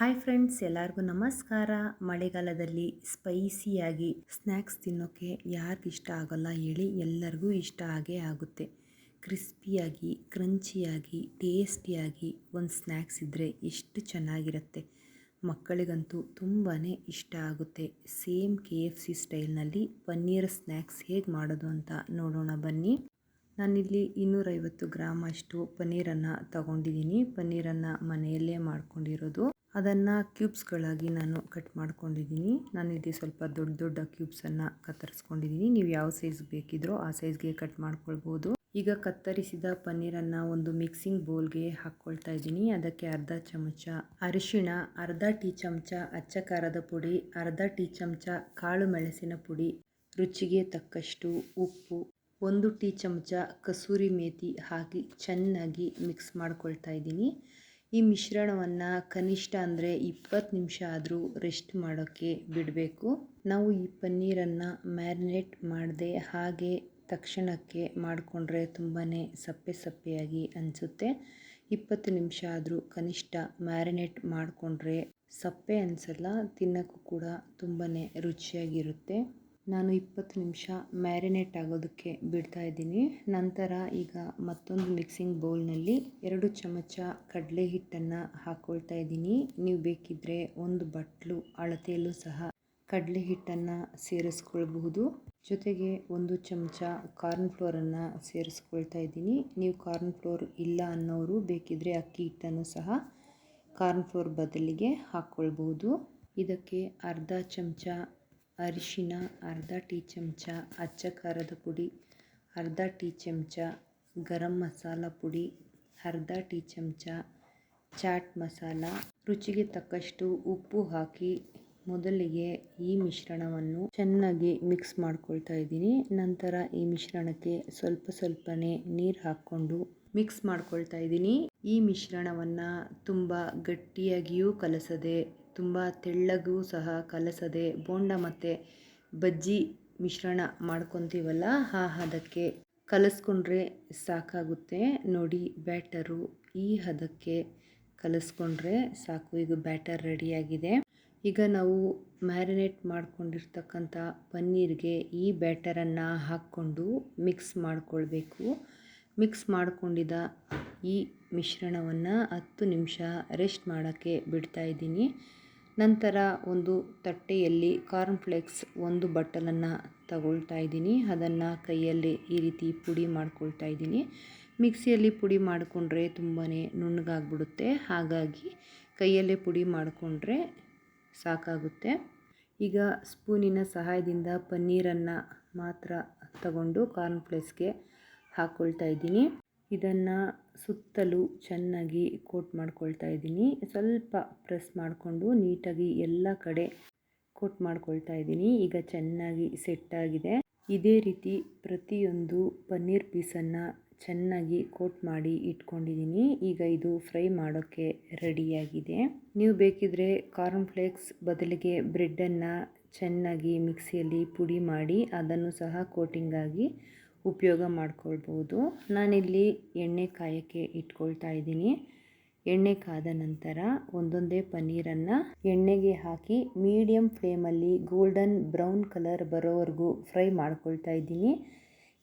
Hi friends, ಎಲ್ಲರಿಗೂ ನಮಸ್ಕಾರ. ಮಳೆಗಾಲದಲ್ಲಿ ಸ್ಪೈಸಿಯಾಗಿ ಸ್ನ್ಯಾಕ್ಸ್ ತಿನ್ನೋಕ್ಕೆ ಯಾರಿಗೂ ಇಷ್ಟ ಆಗೋಲ್ಲ ಹೇಳಿ ಎಲ್ಲರಿಗೂ ಇಷ್ಟ ಆಗೇ ಆಗುತ್ತೆ. ಕ್ರಿಸ್ಪಿಯಾಗಿ, ಕ್ರಂಚಿಯಾಗಿ, ಟೇಸ್ಟಿಯಾಗಿ ಒಂದು ಸ್ನ್ಯಾಕ್ಸ್ ಇದ್ದರೆ ಎಷ್ಟು ಚೆನ್ನಾಗಿರುತ್ತೆ. ಮಕ್ಕಳಿಗಂತೂ ತುಂಬಾ ಇಷ್ಟ ಆಗುತ್ತೆ. ಸೇಮ್ ಕೆ ಎಫ್ ಸಿ ಸ್ಟೈಲ್ನಲ್ಲಿ ಪನ್ನೀರ್ ಸ್ನ್ಯಾಕ್ಸ್ ಹೇಗೆ ಮಾಡೋದು ಅಂತ ನೋಡೋಣ ಬನ್ನಿ. ನಾನಿಲ್ಲಿ ಇನ್ನೂರೈವತ್ತು ಗ್ರಾಮ್ ಅಷ್ಟು ಪನ್ನೀರನ್ನು ತಗೊಂಡಿದ್ದೀನಿ. ಪನ್ನೀರನ್ನು ಮನೆಯಲ್ಲೇ ಮಾಡ್ಕೊಂಡಿರೋದು. ಅದನ್ನು ಕ್ಯೂಬ್ಸ್ಗಳಾಗಿ ನಾನು ಕಟ್ ಮಾಡ್ಕೊಂಡಿದ್ದೀನಿ. ನಾನಿಲ್ಲಿ ಸ್ವಲ್ಪ ದೊಡ್ಡ ದೊಡ್ಡ ಕ್ಯೂಬ್ಸನ್ನು ಕತ್ತರಿಸ್ಕೊಂಡಿದ್ದೀನಿ. ನೀವು ಯಾವ ಸೈಜ್ ಬೇಕಿದ್ರೋ ಆ ಸೈಜ್ಗೆ ಕಟ್ ಮಾಡ್ಕೊಳ್ಬೋದು. ಈಗ ಕತ್ತರಿಸಿದ ಪನ್ನೀರನ್ನು ಒಂದು ಮಿಕ್ಸಿಂಗ್ ಬೌಲ್ಗೆ ಹಾಕ್ಕೊಳ್ತಾ ಇದ್ದೀನಿ. ಅದಕ್ಕೆ ಅರ್ಧ ಚಮಚ ಅರಿಶಿಣ, ಅರ್ಧ ಟೀ ಚಮಚ ಅಚ್ಚ ಖಾರದ ಪುಡಿ, ಅರ್ಧ ಟೀ ಚಮಚ ಕಾಳು ಮೆಣಸಿನ ಪುಡಿ, ರುಚಿಗೆ ತಕ್ಕಷ್ಟು ಉಪ್ಪು, ಒಂದು ಟೀ ಚಮಚ ಕಸೂರಿ ಮೇತಿ ಹಾಕಿ ಚೆನ್ನಾಗಿ ಮಿಕ್ಸ್ ಮಾಡ್ಕೊಳ್ತಾ ಇದ್ದೀನಿ. ಈ ಮಿಶ್ರಣವನ್ನು ಕನಿಷ್ಠ ಅಂದರೆ ಇಪ್ಪತ್ತು ನಿಮಿಷ ಆದರೂ ರೆಸ್ಟ್ ಮಾಡೋಕ್ಕೆ ಬಿಡಬೇಕು. ನಾವು ಈ ಪನ್ನೀರನ್ನು ಮ್ಯಾರಿನೇಟ್ ಮಾಡದೆ ಹಾಗೆ ತಕ್ಷಣಕ್ಕೆ ಮಾಡಿಕೊಂಡ್ರೆ ತುಂಬಾ ಸಪ್ಪೆ ಸಪ್ಪೆಯಾಗಿ ಅನಿಸುತ್ತೆ. ಇಪ್ಪತ್ತು ನಿಮಿಷ ಆದರೂ ಕನಿಷ್ಠ ಮ್ಯಾರಿನೇಟ್ ಮಾಡಿಕೊಂಡ್ರೆ ಸಪ್ಪೆ ಅನಿಸಲ್ಲ, ತಿನ್ನೋಕ್ಕೂ ಕೂಡ ತುಂಬಾ ರುಚಿಯಾಗಿರುತ್ತೆ. ನಾನು ಇಪ್ಪತ್ತು ನಿಮಿಷ ಮ್ಯಾರಿನೇಟ್ ಆಗೋದಕ್ಕೆ ಬಿಡ್ತಾ ಇದ್ದೀನಿ. ನಂತರ ಈಗ ಮತ್ತೊಂದು ಮಿಕ್ಸಿಂಗ್ ಬೌಲ್ನಲ್ಲಿ ಎರಡು ಚಮಚ ಕಡಲೆ ಹಿಟ್ಟನ್ನು ಹಾಕ್ಕೊಳ್ತಾ ಇದ್ದೀನಿ. ನೀವು ಬೇಕಿದ್ದರೆ ಒಂದು ಬಟ್ಲು ಅಳತೆಯಲ್ಲೂ ಸಹ ಕಡಲೆ ಹಿಟ್ಟನ್ನು ಸೇರಿಸ್ಕೊಳ್ಬಹುದು. ಜೊತೆಗೆ ಒಂದು ಚಮಚ ಕಾರ್ನ್ ಫ್ಲೋರನ್ನು ಸೇರಿಸ್ಕೊಳ್ತಾ ಇದ್ದೀನಿ. ನೀವು ಕಾರ್ನ್ ಫ್ಲೋರ್ ಇಲ್ಲ ಅನ್ನೋರು ಬೇಕಿದ್ದರೆ ಅಕ್ಕಿ ಹಿಟ್ಟನ್ನು ಸಹ ಕಾರ್ನ್ ಫ್ಲೋರ್ ಬದಲಿಗೆ ಹಾಕ್ಕೊಳ್ಬಹುದು ಇದಕ್ಕೆ ಅರ್ಧ ಚಮಚ ಅರಿಶಿನ, ಅರ್ಧ ಟೀ ಚಮಚ ಅಚ್ಚ ಖಾರದ ಪುಡಿ, ಅರ್ಧ ಟೀ ಚಮಚ ಗರಂ ಮಸಾಲ ಪುಡಿ, ಅರ್ಧ ಟೀ ಚಮಚ ಚಾಟ್ ಮಸಾಲ. ರುಚಿಗೆ ತಕ್ಕಷ್ಟು ಉಪ್ಪು ಹಾಕಿ ಮೊದಲಿಗೆ ಈ ಮಿಶ್ರಣವನ್ನು ಚೆನ್ನಾಗಿ ಮಿಕ್ಸ್ ಮಾಡ್ಕೊಳ್ತಾ ಇದ್ದೀನಿ. ನಂತರ ಈ ಮಿಶ್ರಣಕ್ಕೆ ಸ್ವಲ್ಪ ಸ್ವಲ್ಪನೇ ನೀರು ಹಾಕ್ಕೊಂಡು ಮಿಕ್ಸ್ ಮಾಡ್ಕೊಳ್ತಾ ಇದ್ದೀನಿ. ಈ ಮಿಶ್ರಣವನ್ನು ತುಂಬ ಗಟ್ಟಿಯಾಗಿಯೂ ಕಲಸದೆ ತುಂಬ ತೆಳ್ಳಗೂ ಸಹ ಕಲಸದೆ ಬೋಂಡ ಮತ್ತು ಬಜ್ಜಿ ಮಿಶ್ರಣ ಮಾಡ್ಕೊತೀವಲ್ಲ, ಆ ಹದಕ್ಕೆ ಕಲಸ್ಕೊಂಡ್ರೆ ಸಾಕಾಗುತ್ತೆ. ನೋಡಿ, ಬ್ಯಾಟರು ಈ ಹದಕ್ಕೆ ಕಲಸ್ಕೊಂಡ್ರೆ ಸಾಕು. ಈಗ ಬ್ಯಾಟರ್ ರೆಡಿಯಾಗಿದೆ. ಈಗ ನಾವು ಮ್ಯಾರಿನೇಟ್ ಮಾಡ್ಕೊಂಡಿರ್ತಕ್ಕಂಥ ಪನ್ನೀರ್ಗೆ ಈ ಬ್ಯಾಟರನ್ನು ಹಾಕ್ಕೊಂಡು ಮಿಕ್ಸ್ ಮಾಡಿಕೊಳ್ಬೇಕು. ಮಿಕ್ಸ್ ಮಾಡ್ಕೊಂಡಿದ್ದ ಈ ಮಿಶ್ರಣವನ್ನು ಹತ್ತು ನಿಮಿಷ ರೆಸ್ಟ್ ಮಾಡೋಕ್ಕೆ ಬಿಡ್ತಾ ಇದ್ದೀನಿ. ನಂತರ ಒಂದು ತಟ್ಟೆಯಲ್ಲಿ ಕಾರ್ನ್ಫ್ಲೆಕ್ಸ್ ಒಂದು ಬಟ್ಟಲನ್ನು ತಗೊಳ್ತಾ ಇದ್ದೀನಿ. ಅದನ್ನು ಕೈಯಲ್ಲಿ ಈ ರೀತಿ ಪುಡಿ ಮಾಡ್ಕೊಳ್ತಾ ಇದ್ದೀನಿ. ಮಿಕ್ಸಿಯಲ್ಲಿ ಪುಡಿ ಮಾಡಿಕೊಂಡ್ರೆ ತುಂಬಾ ನುಣ್ಣಗಾಗ್ಬಿಡುತ್ತೆ. ಹಾಗಾಗಿ ಕೈಯಲ್ಲೇ ಪುಡಿ ಮಾಡಿಕೊಂಡ್ರೆ ಸಾಕಾಗುತ್ತೆ. ಈಗ ಸ್ಪೂನಿನ ಸಹಾಯದಿಂದ ಪನ್ನೀರನ್ನು ಮಾತ್ರ ತಗೊಂಡು ಕಾರ್ನ್ಫ್ಲೆಕ್ಸ್ಗೆ ಹಾಕ್ಕೊಳ್ತಾ ಇದ್ದೀನಿ. ಇದನ್ನು ಸುತ್ತಲೂ ಚೆನ್ನಾಗಿ ಕೋಟ್ ಮಾಡ್ಕೊಳ್ತಾ ಇದ್ದೀನಿ. ಸ್ವಲ್ಪ ಪ್ರೆಸ್ ಮಾಡಿಕೊಂಡು ನೀಟಾಗಿ ಎಲ್ಲ ಕಡೆ ಕೋಟ್ ಮಾಡ್ಕೊಳ್ತಾ ಇದ್ದೀನಿ. ಈಗ ಚೆನ್ನಾಗಿ ಸೆಟ್ ಆಗಿದೆ. ಇದೇ ರೀತಿ ಪ್ರತಿಯೊಂದು ಪನ್ನೀರ್ ಪೀಸನ್ನು ಚೆನ್ನಾಗಿ ಕೋಟ್ ಮಾಡಿ ಇಟ್ಕೊಂಡಿದ್ದೀನಿ. ಈಗ ಇದು ಫ್ರೈ ಮಾಡೋಕ್ಕೆ ರೆಡಿಯಾಗಿದೆ. ನೀವು ಬೇಕಿದ್ರೆ ಕಾರ್ನ್ಫ್ಲೇಕ್ಸ್ ಬದಲಿಗೆ ಬ್ರೆಡ್ಡನ್ನು ಚೆನ್ನಾಗಿ ಮಿಕ್ಸಿಯಲ್ಲಿ ಪುಡಿ ಮಾಡಿ ಅದನ್ನು ಸಹ ಕೋಟಿಂಗಾಗಿ ಉಪಯೋಗ ಮಾಡ್ಕೊಳ್ಬೋದು. ನಾನಿಲ್ಲಿ ಎಣ್ಣೆ ಕಾಯೋಕ್ಕೆ ಇಟ್ಕೊಳ್ತಾ ಇದ್ದೀನಿ. ಎಣ್ಣೆ ಕಾದ ನಂತರ ಒಂದೊಂದೇ ಪನ್ನೀರನ್ನು ಎಣ್ಣೆಗೆ ಹಾಕಿ ಮೀಡಿಯಮ್ ಫ್ಲೇಮಲ್ಲಿ ಗೋಲ್ಡನ್ ಬ್ರೌನ್ ಕಲರ್ ಬರೋವರೆಗೂ ಫ್ರೈ ಮಾಡ್ಕೊಳ್ತಾ ಇದ್ದೀನಿ.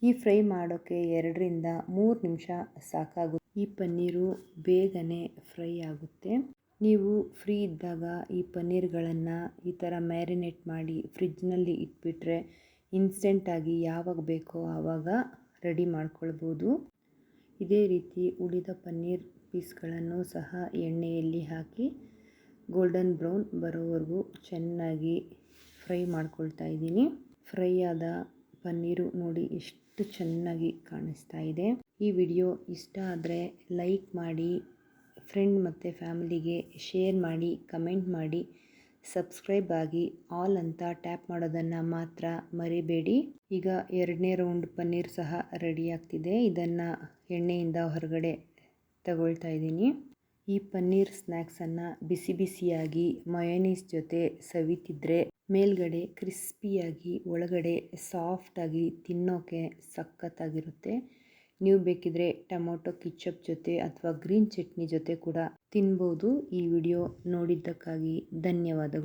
ಈ ಫ್ರೈ ಮಾಡೋಕ್ಕೆ ಎರಡರಿಂದ ಮೂರು ನಿಮಿಷ ಸಾಕಾಗುತ್ತೆ ಈ ಪನ್ನೀರು ಬೇಗನೆ ಫ್ರೈ ಆಗುತ್ತೆ. ನೀವು ಫ್ರೀ ಇದ್ದಾಗ ಈ ಪನ್ನೀರ್ಗಳನ್ನು ಈ ಥರ ಮ್ಯಾರಿನೇಟ್ ಮಾಡಿ ಫ್ರಿಜ್ನಲ್ಲಿ ಇಟ್ಬಿಟ್ರೆ ಇನ್ಸ್ಟೆಂಟಾಗಿ ಯಾವಾಗ ಬೇಕೋ ಆವಾಗ ರೆಡಿ ಮಾಡ್ಕೊಳ್ಬೋದು. ಇದೇ ರೀತಿ ಉಳಿದ ಪನ್ನೀರ್ ಪೀಸ್ಗಳನ್ನು ಸಹ ಎಣ್ಣೆಯಲ್ಲಿ ಹಾಕಿ ಗೋಲ್ಡನ್ ಬ್ರೌನ್ ಬರೋವರೆಗೂ ಚೆನ್ನಾಗಿ ಫ್ರೈ ಮಾಡ್ಕೊಳ್ತಾ ಇದ್ದೀನಿ. ಫ್ರೈ ಆದ ಪನ್ನೀರು ನೋಡಿ ಎಷ್ಟು ಚೆನ್ನಾಗಿ ಕಾಣಿಸ್ತಾ ಇದೆ. ಈ ವಿಡಿಯೋ ಇಷ್ಟ ಆದರೆ ಲೈಕ್ ಮಾಡಿ, ಫ್ರೆಂಡ್ ಮತ್ತು ಫ್ಯಾಮಿಲಿಗೆ ಶೇರ್ ಮಾಡಿ, ಕಮೆಂಟ್ ಮಾಡಿ. ಸಬ್ಸ್ಕ್ರೈಬ್ ಆಗಿ ಆಲ್ ಅಂತ ಟ್ಯಾಪ್ ಮಾಡೋದನ್ನು ಮಾತ್ರ ಮರಿಬೇಡಿ. ಈಗ ಎರಡನೇ ರೌಂಡ್ ಪನ್ನೀರ್ ಸಹ ರೆಡಿ ಆಗ್ತಿದೆ. ಇದನ್ನು ಎಣ್ಣೆಯಿಂದ ಹೊರಗಡೆ ತಗೊಳ್ತಾ ಇದ್ದೀನಿ. ಈ ಪನ್ನೀರ್ ಸ್ನ್ಯಾಕ್ಸನ್ನು ಬಿಸಿ ಬಿಸಿಯಾಗಿ ಮಯೋನೀಸ್ ಜೊತೆ ಸವಿತಿದ್ರೆ ಮೇಲ್ಗಡೆ ಕ್ರಿಸ್ಪಿಯಾಗಿ ಒಳಗಡೆ ಸಾಫ್ಟಾಗಿ ತಿನ್ನೋಕೆ ಸಖತ್ತಾಗಿರುತ್ತೆ. ನೀವು ಬೇಕಿದ್ರೆ ಟೊಮೊಟೊ, ಕಿಚಪ್ ಜೊತೆ ಅಥವಾ ಗ್ರೀನ್ ಚಟ್ನಿ ಜೊತೆ ಕೂಡ ತಿನ್ಬೋದು ಈ ವಿಡಿಯೋ ನೋಡಿದ್ದಕ್ಕಾಗಿ ಧನ್ಯವಾದಗಳು.